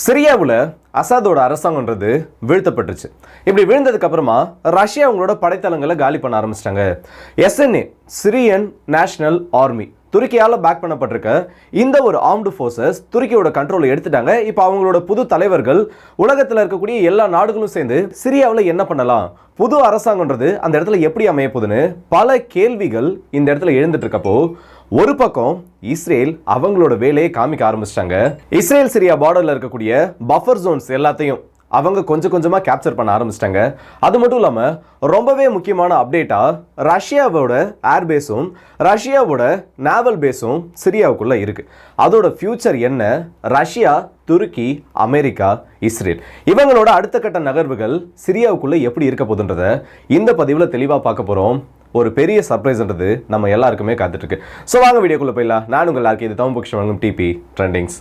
சிரியாவில் அசாதோட அரசாங்கன்றது வீழ்த்தப்பட்டுச்சு இப்படி வீழ்ந்ததுக்கு அப்புறமா ரஷ்யா அவங்களோட படைத்தளங்களை காலி பண்ண ஆரம்பிச்சிட்டாங்க. S N A Syrian national army துருக்கியால் back பண்ணப்பட்டிருக்க இந்த ஒரு ஆர்ம்டு ஃபோர்ஸஸ் துருக்கியோட கண்ட்ரோலை எடுத்துட்டாங்க. இப்போ அவங்களோட புது தலைவர்கள் உலகத்தில் இருக்கக்கூடிய எல்லா நாடுகளும் சேர்ந்து சிரியாவில் என்ன பண்ணலாம்? புது அரசாங்கன்றது அந்த இடத்துல எப்படி அமைய போகுதுன்னு பல கேள்விகள் இந்த இடத்துல எழுந்துட்டு இருக்கப்போ ஒரு பக்கம் இஸ்ரேல் அவங்களோட வேலையை காமிக்க ஆரம்பிச்சிட்டாங்க. இஸ்ரேல் சிரியா பார்டர்ல இருக்கக்கூடிய பஃபர் ஜோன்ஸ் எல்லாத்தையும் அவங்க கொஞ்சம் கொஞ்சமாக கேப்சர் பண்ண ஆரம்பிச்சிட்டாங்க. அது மட்டும் இல்லாமல் ரொம்பவே முக்கியமான அப்டேட்டாக ரஷ்யாவோட ஏர்பேஸும் ரஷ்யாவோட நேவல் பேஸும் சிரியாவுக்குள்ளே இருக்குது அதோட ஃப்யூச்சர் என்ன? ரஷ்யா துருக்கி அமெரிக்கா இஸ்ரேல். இவங்களோட அடுத்த கட்ட நகர்வுகள் சிரியாவுக்குள்ளே எப்படி இருக்க போகுதுன்றத இந்த பதிவில் தெளிவாக பார்க்க போகிறோம் ஒரு பெரிய சர்ப்ரைஸ்ன்றது நம்ம எல்லாருக்குமே காத்துட்ருக்கு. ஸோ வாங்க வீடியோக்குள்ளே போயிடலாம். நான் உங்கள் எல்லாருக்கும் இது தமிழ் புக்ஷம் வழங்கும் டிபி ட்ரெண்டிங்ஸ்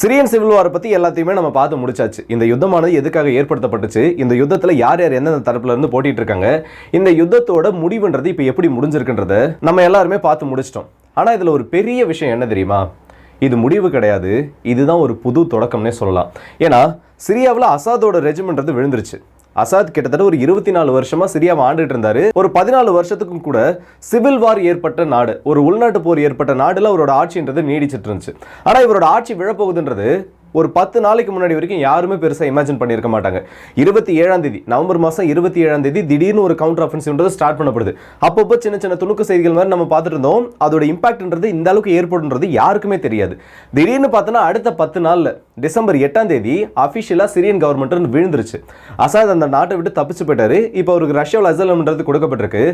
சிரியன் சிவில் வாரை பற்றி எல்லாத்தையுமே நம்ம பார்த்து முடிச்சாச்சு. இந்த யுத்தமானது எதுக்காக ஏற்படுத்தப்பட்டுச்சு? இந்த யுத்தத்தில் யார் யார் எந்தெந்த தரப்புல இருந்து போட்டிட்டு இருக்காங்க இந்த யுத்தத்தோட முடிவுன்றது இப்போ எப்படி முடிஞ்சிருக்குன்றத நம்ம எல்லாருமே பார்த்து முடிச்சிட்டோம். ஆனால் இதில் ஒரு பெரிய விஷயம் என்ன தெரியுமா? இது முடிவு கிடையாது. இதுதான் ஒரு புது தொடக்கம்னே சொல்லலாம். ஏன்னா சிரியாவில் அசாதோட ரெஜிமென்றது விழுந்துருச்சு. அசாத் கிட்டத்தட்ட ஒரு இருபத்தி நாலு வருஷமா சிரியாவை ஆண்டுட்டு இருந்தாரு. ஒரு பதினாலு வருஷத்துக்கும் கூட சிவில் வார் ஏற்பட்ட நாடு ஒரு உள்நாட்டு போர் ஏற்பட்ட நாடுல அவரோட ஆட்சின்றது நீடிச்சிட்டு இருந்துச்சு. ஆனா இவரோட ஆட்சி விழப்போகுதுன்றது ஒரு பத்து நாளைக்கு முன்னாடி வரைக்கும் யாருமே பெருசாக இமேஜின் பண்ணியிருக்க மாட்டாங்க. இருபத்தி ஏழாம் தேதி நவம்பர் மாதம் இருபத்தி ஏழாம் தேதி திடீர்னு ஒரு கவுண்டர் அஃபென்சிவ்ன்றது ஸ்டார்ட் பண்ணப்படுது. அப்பப்போ சின்ன சின்ன துணுக்கு செய்திகள் மாதிரி நம்ம பார்த்துட்டு இருந்தோம். அதோட இம்பாக்ட்ன்றது இந்த அளவுக்கு ஏற்படுன்றது யாருக்குமே தெரியாது. திடீர்னு பார்த்தோன்னா அடுத்த பத்து நாளில் டிசம்பர் எட்டாம் தேதி அஃபிஷியலாக சிரியன் கவர்மெண்ட் விழுந்துருச்சு. அசாத் அந்த நாட்டை விட்டு தப்பிச்சு போயிட்டாரு. இப்போ அவருக்கு ரஷ்யாவில் அசலம்ன்றது கொடுக்கப்பட்டிருக்கு.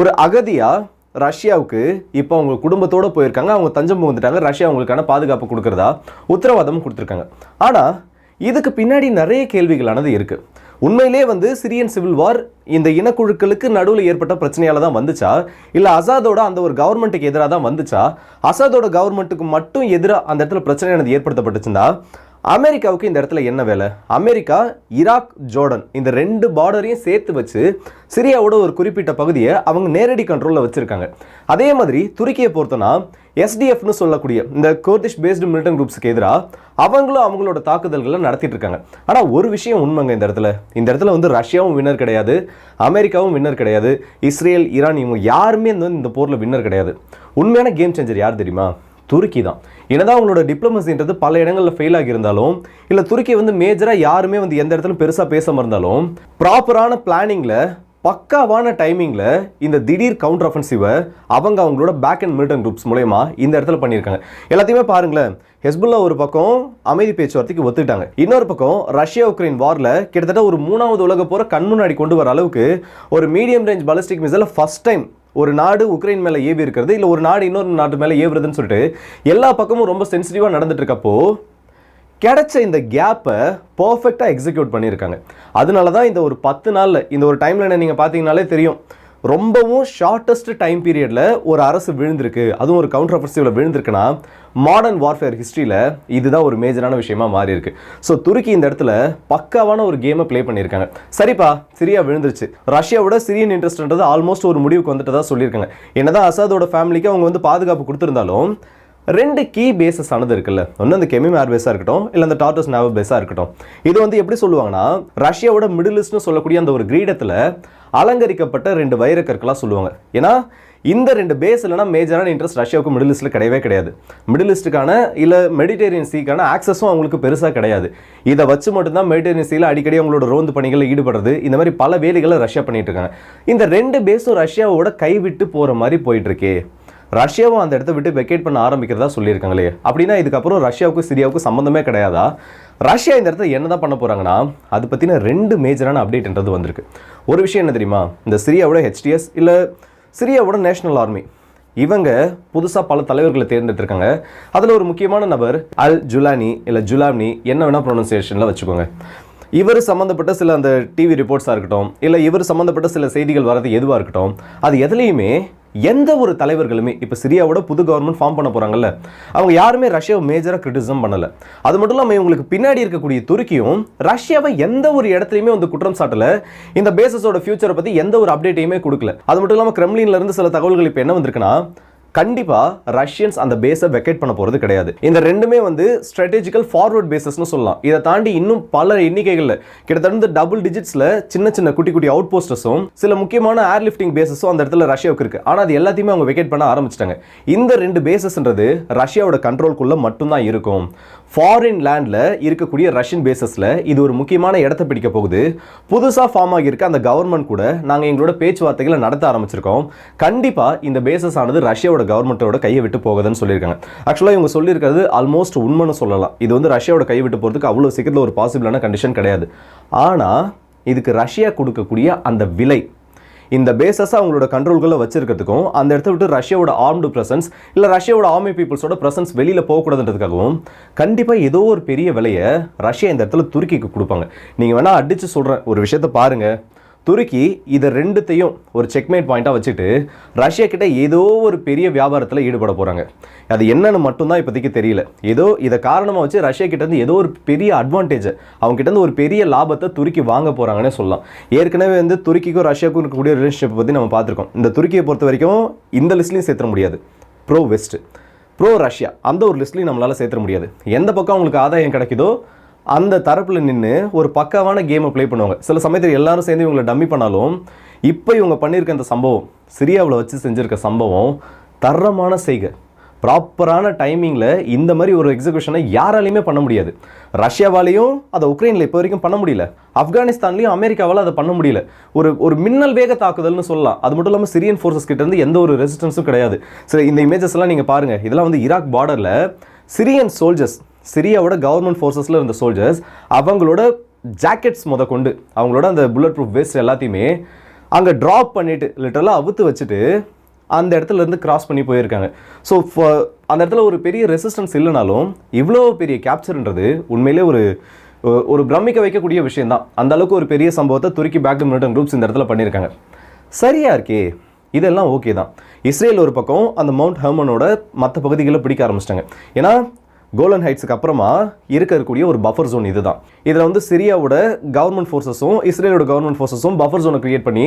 ஒரு அகதியாக ரஷ்யாவுக்கு இப்போ அவங்க குடும்பத்தோடு போயிருக்காங்க அவங்க தஞ்சம் புகுந்துட்டாங்க ரஷ்யா அவங்களுக்கான பாதுகாப்பு கொடுக்குறதா உத்தரவாதம் கொடுத்துருக்காங்க. ஆனால் இதுக்கு பின்னாடி நிறைய கேள்விகளானது இருக்குது உண்மையிலே வந்து சிரியன் சிவில் வார் இந்த இனக்குழுக்களுக்கு நடுவில் ஏற்பட்ட பிரச்சனையால் தான் வந்துச்சா? இல்லை அசாதோட அந்த ஒரு கவர்மெண்ட்டுக்கு எதிராக தான் வந்துச்சா? அசாதோட கவர்மெண்ட்டுக்கு மட்டும் எதிராக அந்த இடத்துல பிரச்சனையானது ஏற்படுத்தப்பட்டுச்சுன்னா அமெரிக்காவுக்கு இந்த இடத்துல என்ன வேலை? அமெரிக்கா ஈராக் ஜோர்டன் இந்த ரெண்டு பார்டரையும் சேர்த்து வச்சு சிரியாவோட ஒரு குறிப்பிட்ட பகுதியை அவங்க நேரடி கண்ட்ரோலில் வச்சுருக்காங்க. அதே மாதிரி துருக்கியை பொறுத்தனா எஸ்டிஎஃப்னு சொல்லக்கூடிய இந்த கோர்டிஷ் பேஸ்டு மிலிட்டன் குரூப்ஸுக்கு எதிராக அவங்களும் அவங்களோட தாக்குதல்களை நடத்திட்டு இருக்காங்க. ஆனால் ஒரு விஷயம் உண்மைங்க இந்த இடத்துல. இந்த இடத்துல வந்து ரஷ்யாவும் வின்னர் கிடையாது அமெரிக்காவும் வின்னர் கிடையாது இஸ்ரேல் ஈரான் இவங்க யாருமே வந்து இந்த போரில் வின்னர் கிடையாது. உண்மையான கேம் சேஞ்சர் யார் தெரியுமா? துருக்கி தான். என்னதான் அவங்களோட டிப்ளமசின்றது பல இடங்களில் ஃபெயில் ஆகியிருந்தாலும் இல்லை துருக்கி வந்து மேஜராக யாருமே வந்து எந்த இடத்துல பெருசாக பேசாமல் இருந்தாலும் ப்ராப்பரான பிளானிங்கில் பக்காவான டைமிங்கில் இந்த திடீர் கவுண்டர் அஃபென்சிவை அவங்க அவங்களோட பேக் அண்ட் மிலிட்டன் குரூப்ஸ் மூலயமா இந்த இடத்துல பண்ணியிருக்காங்க. எல்லாத்தையுமே பாருங்களேன். ஹெஸ்புல்லா ஒரு பக்கம் அமைதி பேச்சுவார்த்தைக்கு ஒத்துக்கிட்டாங்க. இன்னொரு பக்கம் ரஷ்யா உக்ரைன் வாரில் கிட்டத்தட்ட ஒரு மூணாவது உலக போகிற கண் முன்னாடி கொண்டு வர அளவுக்கு ஒரு மீடியம் ரேஞ்ச் பாலிஸ்டிக் மிசைலை ஃபர்ஸ்ட் டைம் ஒரு நாடு உக்ரைன் மேலே ஏவி இருக்கிறது இல்லை ஒரு நாடு இன்னொரு நாட்டு மேலே ஏவுறதுன்னு சொல்லிட்டு எல்லா பக்கமும் ரொம்ப சென்சிட்டிவாக நடந்துட்டு இருக்கப்போ கிடைச்ச இந்த கேப்பை பர்ஃபெக்டாக எக்ஸிக்யூட் பண்ணியிருக்காங்க. அதனால தான் இந்த ஒரு பத்து நாளில் இந்த ஒரு டைம்லைனை நீங்கள் பார்த்தீங்கனாலே தெரியும். ரொம்பவும் ஷார்ட்டஸ்ட் டைம் பீரியடில் ஒரு அரசு விழுந்திருக்கு அதுவும் ஒரு கவுண்டர் அஃபென்சிவில் விழுந்திருக்குன்னா மாடர்ன் வார்ஃபேர் ஹிஸ்ட்ரியில் இதுதான் ஒரு மேஜரான விஷயமா மாறி இருக்கு ஸோ துருக்கி இந்த இடத்துல பக்காவான ஒரு கேமை ப்ளே பண்ணியிருக்காங்க. சரிப்பா சிரியா விழுந்துருச்சு. ரஷ்யாவோட சிரியன் இன்ட்ரெஸ்ட்ன்றது ஆல்மோஸ்ட் ஒரு முடிவுக்கு வந்துட்டு தான் சொல்லியிருக்காங்க. என்னதான் அசாதோட ஃபேமிலிக்கு அவங்க வந்து பாதுகாப்பு கொடுத்துருந்தாலும் ரெண்டு கீ பேசஸ் ஆனது இருக்குல்ல. ஒன்று அந்த கெமிம் ஏர் பேஸாக இருக்கட்டும் இல்லை அந்த டாட்டஸ் நேவ பேஸாக இருக்கட்டும். இது வந்து எப்படி சொல்லுவாங்கன்னா ரஷ்யாவோட மிடில் ஈஸ்ட்னு சொல்லக்கூடிய அந்த ஒரு கிரீடத்தில் அலங்கரிக்கப்பட்ட ரெண்டு வைரக்கற்களாக சொல்லுவாங்க. ஏன்னா இந்த ரெண்டு பேஸ் இல்லைனா மேஜரான இன்ட்ரெஸ்ட் ரஷ்யாவுக்கு மிடில் ஈஸ்ட்டில் கிடையவே கிடையாது. மிடில் ஈஸ்ட்டுக்கான இல்லை மெடிடேரியன் சீக்கான ஆக்சஸும் அவங்களுக்கு பெருசாக கிடையாது. இதை வச்சு மட்டும்தான் மெடிடேரியன் சீல அடிக்கடி அவங்களோட ரோந்து பணிகளில் ஈடுபடுறது. இந்த மாதிரி பல வேலைகளை ரஷ்யா பண்ணிட்டு இருக்காங்க. இந்த ரெண்டு பேஸும் ரஷ்யாவோட கைவிட்டு போகிற மாதிரி போயிட்டுருக்கே. ரஷ்யாவும் அந்த இடத்த விட்டு வெக்கேட் பண்ண ஆரம்பிக்கிறதா சொல்லியிருக்காங்களே. அப்படின்னா இதுக்கப்புறம் ரஷ்யாவுக்கும் சிரியாவுக்கும் சம்மந்தமே கிடையாதா? ரஷ்யா இந்த இடத்துல என்னதான் பண்ண போகிறாங்கன்னா அது பற்றின ரெண்டு மேஜரான அப்டேட்ன்றது வந்திருக்கு. ஒரு விஷயம் என்ன தெரியுமா? இந்த சிரியாவோட ஹெச்டிஎஸ் இல்லை சிரியாவோட நேஷனல் ஆர்மி. இவங்க புதுசாக பல தலைவர்களை தேர்ந்தெடுத்திருக்காங்க. அதில் ஒரு முக்கியமான நபர் அல் ஜுலானி இல்லை ஜுலாம்னி என்ன வேணால் ப்ரொனன்சியேஷனில் வச்சுக்கோங்க. இவர் சம்மந்தப்பட்ட சில அந்த டிவி ரிப்போர்ட்ஸாக இருக்கட்டும் இல்லை இவர் சம்மந்தப்பட்ட சில செய்திகள் வர்றது எதுவாக இருக்கட்டும் அது எதுலேயுமே எந்த ஒரு தலைவர்களுமே இப்போ சிரியாவோட புது கவர்மெண்ட் ஃபார்ம் பண்ண போகிறாங்கல்ல அவங்க யாருமே ரஷ்யாவை மேஜராக கிரிட்டிசம் பண்ணலை. அது மட்டும் இல்லாமல் இவங்களுக்கு பின்னாடி இருக்கக்கூடிய துருக்கியும் ரஷ்யாவை எந்த ஒரு இடத்துலையுமே வந்து குற்றம் சாட்டலை. இந்த பேசஸோட ஃபியூச்சரை பற்றி எந்த ஒரு அப்டேட்டையுமே கொடுக்கல. அது மட்டும் இல்லாமல் கிரெம்லின்லேருந்து சில தகவல்கள் இப்போ என்ன வந்திருக்குன்னா கண்டிப்பா ரஷ்யன்ஸ் அந்த பேஸை வெக்கேட் பண்ண போகிறது கிடையாது. இந்த ரெண்டுமே வந்து ஸ்ட்ராட்டஜிக்கல் ஃபார்வர்ட் பேசஸ்னு சொல்லலாம். இதை தாண்டி இன்னும் பல எண்ணிக்கைகள்ல கிட்டத்தட்ட டபுள் டிஜிட்ஸில் சின்ன சின்ன குட்டி குட்டி அவுட் போஸ்டர்ஸும் சில முக்கியமான ஏர் லிஃப்டிங் பேசஸும் அந்த இடத்துல ரஷ்யாவுக்கு இருக்குது ஆனால் அது எல்லாத்தையுமே அவங்க வெக்கேட் பண்ண ஆரம்பிச்சிட்டாங்க. இந்த ரெண்டு பேசஸ்ன்றது ரஷ்யாவோட கண்ட்ரோல்குள்ளே மட்டும்தான் இருக்கும். ஃபாரின் லேண்டில் இருக்கக்கூடிய ரஷ்யன் பேசஸில் இது ஒரு முக்கியமான இடத்த பிடிக்க போகுது. புதுசாக ஃபார்ம் ஆகியிருக்க அந்த கவர்மெண்ட் கூட நாங்கள் எங்களோட பேச்சுவார்த்தைகளை நடத்த ஆரம்பிச்சிருக்கோம். கண்டிப்பாக இந்த பேசஸ் ஆனது ரஷ்யாவோட கவர்மெண்ட்டோட கையை விட்டு போகுதுன்னு சொல்லியிருக்காங்க. ஆக்சுவலாக இவங்க சொல்லியிருக்கிறது ஆல்மோஸ்ட் உண்மைன்னு சொல்லலாம். இது வந்து ரஷ்யாவோட கை விட்டு போகிறதுக்கு அவ்வளோ சீக்கிரத்தில் ஒரு பாசிபிளான கண்டிஷன் கிடையாது. ஆனால் இதுக்கு ரஷ்யா கொடுக்கக்கூடிய அந்த விலை இந்த பேசஸ் அவங்களோட கண்ட்ரோல்களை வச்சிருக்கிறதுக்கும் அந்த இடத்த விட்டு ரஷ்யாவோட ஆர்ம்டு பிரசன்ஸ் இல்லை ரஷ்யாவோட ஆர்மி பீப்புள்ஸோட பிரசன்ஸ் வெளியில் போகக்கூடாதுன்றதுக்காகவும் கண்டிப்பாக ஏதோ ஒரு பெரிய விலையை ரஷ்யா இந்த இடத்துல துருக்கிக்கு கொடுப்பாங்க. நீங்கள் வேணால் அடித்து சொல்கிறேன் ஒரு விஷயத்த பாருங்கள் துருக்கி இதை ரெண்டுத்தையும் ஒரு செக்மேட் பாயிண்ட்டாக வச்சுட்டு ரஷ்யா கிட்ட ஏதோ ஒரு பெரிய வியாபாரத்தில் ஈடுபட போகிறாங்க அது என்னன்னு மட்டும்தான் இப்போதைக்கு தெரியல. ஏதோ இதை காரணமாக வச்சு ரஷ்யா கிட்ட இருந்து ஏதோ ஒரு பெரிய அட்வான்டேஜ் அவங்க கிட்ட ஒரு பெரிய லாபத்தை துருக்கி வாங்க போகிறாங்கன்னே சொல்லலாம். ஏற்கனவே வந்து துருக்கிக்கும் ரஷ்யாவுக்கும் இருக்கக்கூடிய ரிலேஷன்ஷிப் பற்றி நம்ம பார்த்துருக்கோம். இந்த துருக்கியை பொறுத்த வரைக்கும் இந்த லிஸ்ட்லையும் சேர்த்துட முடியாது. ப்ரோ வெஸ்ட் ப்ரோ ரஷ்யா அந்த ஒரு லிஸ்ட்லையும் நம்மளால் சேர்த்துட முடியாது. எந்த பக்கம் அவங்களுக்கு ஆதாயம் கிடைக்குதோ அந்த தரப்பில் நின்று ஒரு பக்காவான கேமை ப்ளே பண்ணுவாங்க. சில சமயத்தில் எல்லாரும் சேர்ந்து இவங்களை டம்மி பண்ணாலும் இப்போ இவங்க பண்ணியிருக்க அந்த சம்பவம் சிரியாவில் வச்சு செஞ்சுருக்க சம்பவம் தரமான செய்கை. ப்ராப்பரான டைமிங்கில் இந்த மாதிரி ஒரு எக்ஸிகூஷனை யாராலையுமே பண்ண முடியாது. ரஷ்யாவாலேயும் அதை உக்ரைனில் இப்போ வரைக்கும் பண்ண முடியல. ஆப்கானிஸ்தான்லேயும் அமெரிக்காவால் அதை பண்ண முடியல. ஒரு ஒரு மின்னல் வேக தாக்குதல்னு சொல்லலாம். அது மட்டும் இல்லாமல் சிரியன் ஃபோர்ஸஸ் கிட்டேருந்து எந்த ஒரு ரெசிஸ்டன்ஸும் கிடையாது. சரி இந்த இமேஜஸ்லாம் நீங்கள் பாருங்கள் இதெல்லாம் வந்து ஈராக் பார்டரில் சிரியன் சோல்ஜர்ஸ் சிரியாவோட கவர்மெண்ட் ஃபோர்ஸஸில் இருந்த சோல்ஜர்ஸ் அவங்களோட ஜாக்கெட்ஸ் முத கொண்டு அவங்களோட அந்த புல்லட் ப்ரூஃப் வேஸ்ட் எல்லாத்தையுமே அங்கே ட்ராப் பண்ணிவிட்டு லிட்டரலாக அவுத்து வச்சுட்டு அந்த இடத்துல இருந்து கிராஸ் பண்ணி போயிருக்காங்க. ஸோ அந்த இடத்துல ஒரு பெரிய ரெசிஸ்டன்ஸ் இல்லைனாலும் இவ்வளோ பெரிய கேப்சர்ன்றது உண்மையிலே ஒரு ஒரு பிரமிக்க வைக்கக்கூடிய விஷயம் தான் அந்த அளவுக்கு ஒரு பெரிய சம்பவத்தை துருக்கி பேக் மிலிட்டன் குரூப்ஸ் இந்த இடத்துல பண்ணியிருக்காங்க. சரியா இருக்கே இதெல்லாம் ஓகே தான். இஸ்ரேல் ஒரு பக்கம் அந்த மவுண்ட் ஹெர்மனோட மற்ற பகுதிகளை பிடிக்க ஆரம்பிச்சிட்டாங்க. ஏன்னா கோலன் ஹைட்ஸுக்கு அப்புறமா இருக்கக்கூடிய ஒரு பஃபர் ஜோன் இதுதான். இதில் வந்து சிரியாவோட கவர்மெண்ட் ஃபோர்ஸஸும் இஸ்ரேலோட கவர்மெண்ட் ஃபோர்ஸஸும் பஃபர் ஜோனை கிரியேட் பண்ணி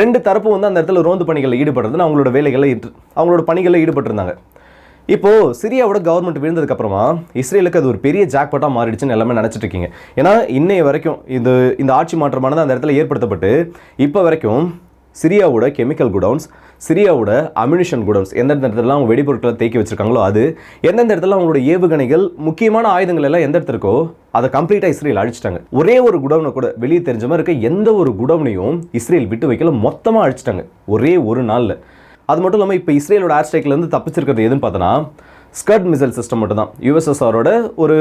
ரெண்டு தரப்பும் வந்து அந்த இடத்துல ரோந்து பணிகளில் ஈடுபடுறதுன்னு அவங்களோட வேலைகளை அவங்களோட பணிகளில் ஈடுபட்டிருந்தாங்க. இப்போது சிரியாவோட கவர்மெண்ட் விழுந்ததுக்கப்புறமா இஸ்ரேலுக்கு அது ஒரு பெரிய ஜாக்பாட்டாக மாறிடுச்சுன்னு எல்லாமே நினைச்சிட்டு இருக்கீங்க. ஏன்னா இன்னைய வரைக்கும் இது இந்த ஆட்சி மாற்றமானது அந்த இடத்துல ஏற்படுத்தப்பட்டு இப்போ வரைக்கும் சிரியாவோட கெமிக்கல் குடவுன்ஸ் சிரியாவோட அம்யூனிஷன் குடவுன்ஸ் எந்தெந்த இடத்துல அவங்க வெடிபொருட்களை தேக்கி வச்சிருக்காங்களோ அது எந்தெந்த இடத்துல அவங்களோட ஏவுகணைகள் முக்கியமான ஆயுதங்கள் எல்லாம் எந்த இடத்துக்கோ அதை கம்ப்ளீட்டாக இஸ்ரேல் அழிச்சிட்டாங்க. ஒரே ஒரு குடவுனை கூட வெளியே தெரிஞ்ச மாதிரி இருக்க எந்த ஒரு குடவுனையும் இஸ்ரேல் விட்டு வைக்கல மொத்தமாக அழிச்சிட்டாங்க. ஒரே ஒரு நாளில். அது மட்டும் இல்லாமல் இப்போ இஸ்ரேலோட ஏர் ஸ்ட்ரைக்லேருந்து தப்பிச்சிருக்கிறது எதுன்னு பார்த்தோன்னா ஸ்கட் மிசைல் சிஸ்டம் மட்டும் தான் யூஎஸ்எஸ்ஆரோட ஒரு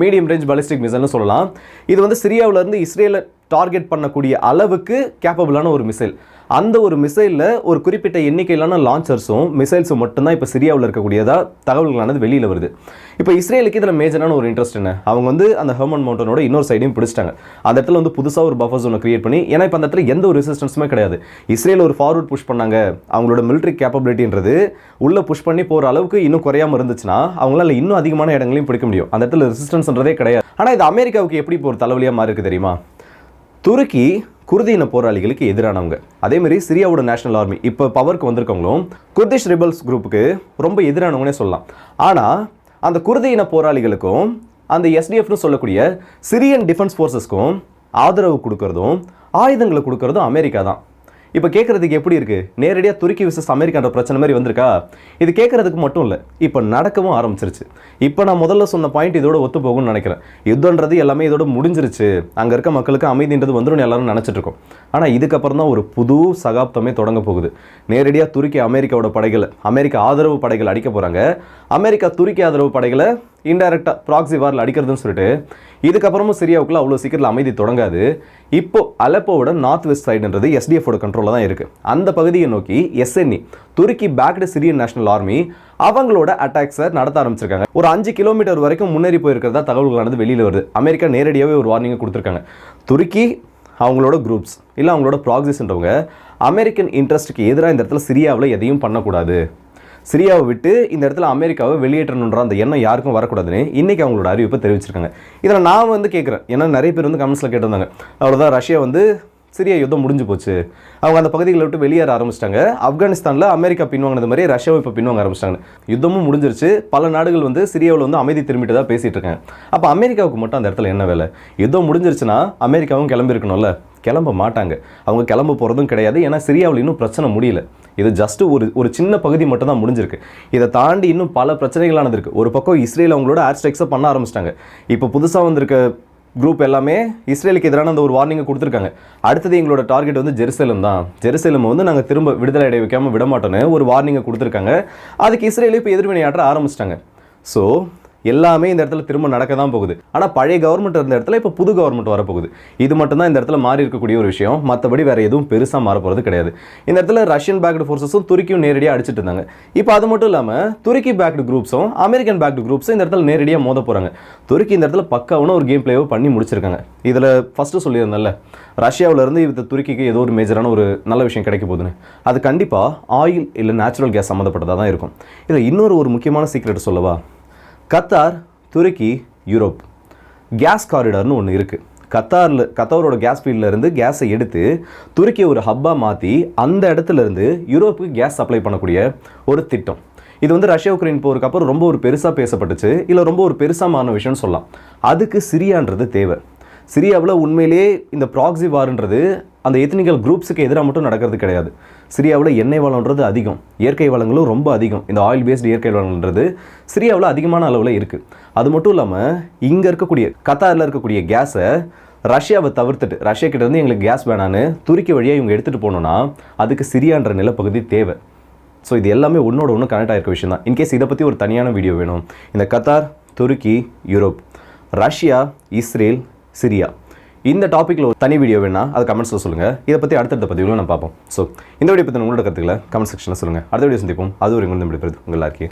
மீடியம் ரேஞ்ச் பாலிஸ்டிக் மிசைல்னு சொல்லலாம். இது வந்து சிரியாவிலேருந்து இஸ்ரேலை டார்கெட் பண்ணக்கூடிய அளவுக்கு கேப்பபிளான ஒரு மிசைல் அந்த ஒரு மிசைலில் ஒரு குறிப்பிட்ட எண்ணிக்கையிலான லான்ச்சர்ஸும் மிசைல்ஸும் மட்டும்தான் இப்போ சிரியாவில் இருக்கக்கூடியதாக தகவல்களானது வெளியில் வருது. இப்போ இஸ்ரேலுக்கு இதில் மேஜரான ஒரு இன்ட்ரெஸ்ட் என்ன? அவங்க வந்து அந்த ஹெர்மன் மவுண்டனோட இன்னொரு சைடையும் பிடிச்சிட்டாங்க. அந்த இடத்துல வந்து புதுசாக ஒரு பஃபர் ஜோனை கிரியேட் பண்ணி ஏன்னா இப்போ அந்த இடத்துல எந்த ஒரு ரெசிஸ்டன்ஸுமே கிடையாது. இஸ்ரேல் ஒரு ஃபார்வர்ட் புஷ் பண்ணாங்க. அவங்களோட மிலிட்ரி கேப்பபிலிட்டின்றது உள்ளே புஷ் பண்ணி போகிற அளவுக்கு இன்னும் குறையாம இருந்துச்சுன்னா அவங்களால இன்னும் அதிகமான இடங்களையும் பிடிக்க முடியும். அந்த இடத்துல ரெசிஸ்டன்ஸ்ன்றதே கிடையாது. ஆனால் இது அமெரிக்காவுக்கு எப்படி இப்போ ஒரு தலைவலியாக மாறி இருக்கு தெரியுமா? துருக்கி குர்தீன போராளிகளுக்கு எதிரானவங்க. அதே மாதிரி சிரியாவோட நேஷனல் ஆர்மி இப்போ பவருக்கு வந்திருக்கவங்களும் குர்திஷ் ரிபல்ஸ் குரூப்புக்கு ரொம்ப எதிரானவங்கனே சொல்லலாம். ஆனால் அந்த குர்தீன போராளிகளுக்கும் அந்த எஸ்டிஎஃப்னு சொல்லக்கூடிய சிரியன் டிஃபென்ஸ் ஃபோர்ஸஸ்க்கும் ஆதரவு கொடுக்கறதும் ஆயுதங்களை கொடுக்கறதும் அமெரிக்கா தான். இப்போ கேட்குறதுக்கு எப்படி இருக்குது நேரடியாக துருக்கி விசஸ் அமெரிக்கான்ற பிரச்சனை மாதிரி வந்திருக்கா? இது கேட்குறதுக்கு மட்டும் இல்லை இப்போ நடக்கவும் ஆரம்பிச்சிருச்சு. இப்போ நான் முதல்ல சொன்ன பாயிண்ட் இதோட ஒத்து போகும்னு நினைக்கிறேன். யுத்தன்றது எல்லாமே இதோட முடிஞ்சிருச்சு. அங்கே இருக்க மக்களுக்கு அமைதின்றது வந்துடும் எல்லாரும் நினச்சிட்டு இருக்கோம். ஆனால் இதுக்கப்புறம் தான் ஒரு புது சகாப்தமே தொடங்க போகுது. நேரடியாக துருக்கி அமெரிக்காவோட படைகளை அமெரிக்கா ஆதரவு படைகள் அடிக்க போகிறாங்க அமெரிக்கா துருக்கி ஆதரவு படைகளை இன்டைரக்டாக ப்ராக்ஸி வாரில் அடிக்கிறதுன்னு சொல்லிட்டு இதுக்கப்புறமும் சிரியாவுக்குள்ள அவ்வளோ சீக்கிரத்தில் அமைதி தொடங்காது. இப்போ அலப்போவோட நார்த் வெஸ்ட் சைடுன்றது எஸ்டிஎஃபோட கண்ட்ரோலில் தான் இருக்குது அந்த பகுதியை நோக்கி எஸ்என்இ துருக்கி பேக்டு சிரியன் நேஷனல் ஆர்மி அவங்களோட அட்டாக்ஸை நடத்த ஆரம்பிச்சிருக்காங்க. ஒரு அஞ்சு கிலோமீட்டர் வரைக்கும் முன்னேறி போயிருக்கிறதா தகவல்களானது வெளியில் வருது. அமெரிக்கா நேரடியாகவே ஒரு வார்னிங்கை கொடுத்துருக்காங்க. துருக்கி அவங்களோட குரூப்ஸ் இல்லை அவங்களோட ப்ராக்சிஸ்ன்றவங்க அமெரிக்கன் இன்ட்ரெஸ்ட்டுக்கு எதிராக இந்த இடத்துல சிரியாவில் எதையும் பண்ணக்கூடாது. சிரியாவை விட்டு இந்த இடத்துல அமெரிக்காவை வெளியேற்றணுன்ற அந்த எண்ணம் யாருக்கும் வரக்கூடாதுன்னு இன்றைக்கி அவங்களோட அறிவிப்பை தெரிவிச்சிருக்காங்க. இதில் நான் வந்து கேட்குறேன் ஏன்னா நிறைய பேர் வந்து கமெண்ட்ஸில் கேட்டிருந்தாங்க. அவ்வளோதான் ரஷ்யா வந்து சிரியா யுத்தம் முடிஞ்சு போச்சு. அவங்க அந்த பகுதிகளை விட்டு வெளியேற ஆரம்பிச்சிட்டாங்க. ஆப்கானிஸ்தானில் அமெரிக்கா பின்வாங்கினது மாதிரி ரஷ்யாவை இப்போ பின்வாங்க ஆரம்பிச்சிட்டாங்க. யுத்தமும் முடிஞ்சிருச்சு. பல நாடுகள் வந்து சிரியாவில் வந்து அமைதி திரும்பிட்டு தான் பேசிகிட்டு இருக்காங்க. அப்போ அமெரிக்காவுக்கு மட்டும் அந்த இடத்துல என்ன வேலை? யுத்தம் முடிஞ்சிருச்சுன்னா அமெரிக்காவும் கிளம்பியிருக்கணும்ல? கிளம்ப மாட்டாங்க. அவங்க கிளம்ப போகிறதும் கிடையாது. ஏன்னா சிரியாவில் இன்னும் பிரச்சனை முடியல. இது ஜஸ்ட் ஒரு ஒரு சின்ன பகுதி மட்டும் தான் முடிஞ்சிருக்கு. இதை தாண்டி இன்னும் பல பிரச்சனைகளானது இருக்குது ஒரு பக்கம் இஸ்ரேல் அவங்களோட ஏர் ஸ்ட்ரைக்ஸை பண்ண ஆரம்பிச்சிட்டாங்க. இப்போ புதுசாக வந்திருக்க குரூப் எல்லாமே இஸ்ரேலுக்கு எதிரான அந்த ஒரு வார்னிங்கை கொடுத்துருக்காங்க. அடுத்தது எங்களோட டார்கெட் வந்து ஜெருசலம் தான். ஜெருசலம் வந்து நாங்கள் திரும்ப விடுதலை அடைய வைக்காமல் விட மாட்டோன்னு ஒரு வார்னிங்கை கொடுத்துருக்காங்க. அதுக்கு இஸ்ரேலே இப்போ எதிர்வினையாற்ற ஆரம்பிச்சிட்டாங்க. ஸோ எல்லாமே இந்த இடத்துல திரும்ப நடக்க தான் போகுது. ஆனால் பழைய கவர்மெண்ட் இருந்த இடத்துல இப்போ புது கவர்மெண்ட் வரப்போகுது. இது மட்டும் தான் இந்த இடத்துல மாறி இருக்கக்கூடிய ஒரு விஷயம். மற்றபடி வேறு எதுவும் பெருசாக மாற போகிறது கிடையாது. இந்த இடத்துல ரஷ்யன் பேக்டு ஃபோர்ஸஸும் துருக்கியும் நேரடியாக அடிச்சிட்டு இருந்தாங்க. இப்போ அது மட்டும் இல்லாமல் துருக்கி பேக்டு குரூப்ஸும் அமெரிக்கன் பேக்டு குரூப்ஸும் இந்த இடத்துல நேரடியாக மோத போகிறாங்க துருக்கி இந்த இடத்துல பக்காவான ஒரு கேம் பிளேவை பண்ணி முடிச்சிருக்காங்க. இதில் ஃபஸ்ட்டு சொல்லியிருந்தேன்ல ரஷ்யாவிலேருந்து இந்த துருக்கிக்கு ஏதோ ஒரு மேஜரான ஒரு நல்ல விஷயம் கிடைக்க போகுதுன்னு. அது கண்டிப்பாக ஆயில் இல்லை நேச்சுரல் கேஸ் சம்மந்தப்பட்டதாக தான் இருக்கும். இதில் இன்னொரு ஒரு முக்கியமான சீக்ரெட் சொல்லவா? கத்தார் துருக்கி யூரோப். கேஸ் காரிடார்னு ஒன்று இருக்குது கத்தாரில் கத்தாரோட கேஸ் ஃபீல்டில் இருந்து கேஸை எடுத்து துருக்கியை ஒரு ஹப்பாக மாற்றி அந்த இடத்துல இருந்து யூரோப்புக்கு கேஸ் சப்ளை பண்ணக்கூடிய ஒரு திட்டம். இது வந்து ரஷ்யா உக்ரைன் போருக்கு அப்புறம் ரொம்ப ஒரு பெருசாக பேசப்பட்டுச்சு. இல்லை ரொம்ப ஒரு பெருசாமான விஷயம்னு சொல்லலாம். அதுக்கு சிரியான்றது தேவை. சிரியாவில் உண்மையிலேயே இந்த ப்ராக்ஸி வார்ன்றது அந்த எத்தனிக்கல் குரூப்ஸுக்கு எதிராக மட்டும் நடக்கிறது கிடையாது. சிரியாவில் எண்ணெய் வளம்ன்றது அதிகம். இயற்கை வளங்களும் ரொம்ப அதிகம். இந்த ஆயில் பேஸ்டு இயற்கை வளங்கள்ன்றது சிரியாவில் அதிகமான அளவில் இருக்குது அது மட்டும் இல்லாமல் இங்கே இருக்கக்கூடிய கத்தாரில் இருக்கக்கூடிய கேஸை ரஷ்யாவை தவிர்த்துட்டு ரஷ்யா கிட்டேருந்து எங்களுக்கு கேஸ் வேணான்னு துருக்கி வழியாக இவங்க எடுத்துகிட்டு போனோன்னா அதுக்கு சிரியான்ற நிலப்பகுதி தேவை. ஸோ இது எல்லாமே ஒன்றோட ஒன்று கனெக்ட் ஆகிருக்க விஷயம் தான். இன்கேஸ் இதை பற்றி ஒரு தனியான வீடியோ வேணும். இந்த கத்தார் துருக்கி யூரோப். Russia Israel Syria. இந்த டாப்பிக்கில் ஒரு தனி வீடியோ வேணா அது கமெண்ட்ஸில் சொல்லுங்கள் இதை பற்றி அடுத்தடுத்த பதிவுகளும் நான் பார்ப்போம். ஸோ இந்த வீடியோ பற்றி உங்களோட கருத்துக்களை கமெண்ட் செக்ஷனில் சொல்லுங்கள் அடுத்த வீடியோ சந்திப்போம். அது ஒரு உங்கள் விடுபடுது உங்கள் எல்லாருக்கே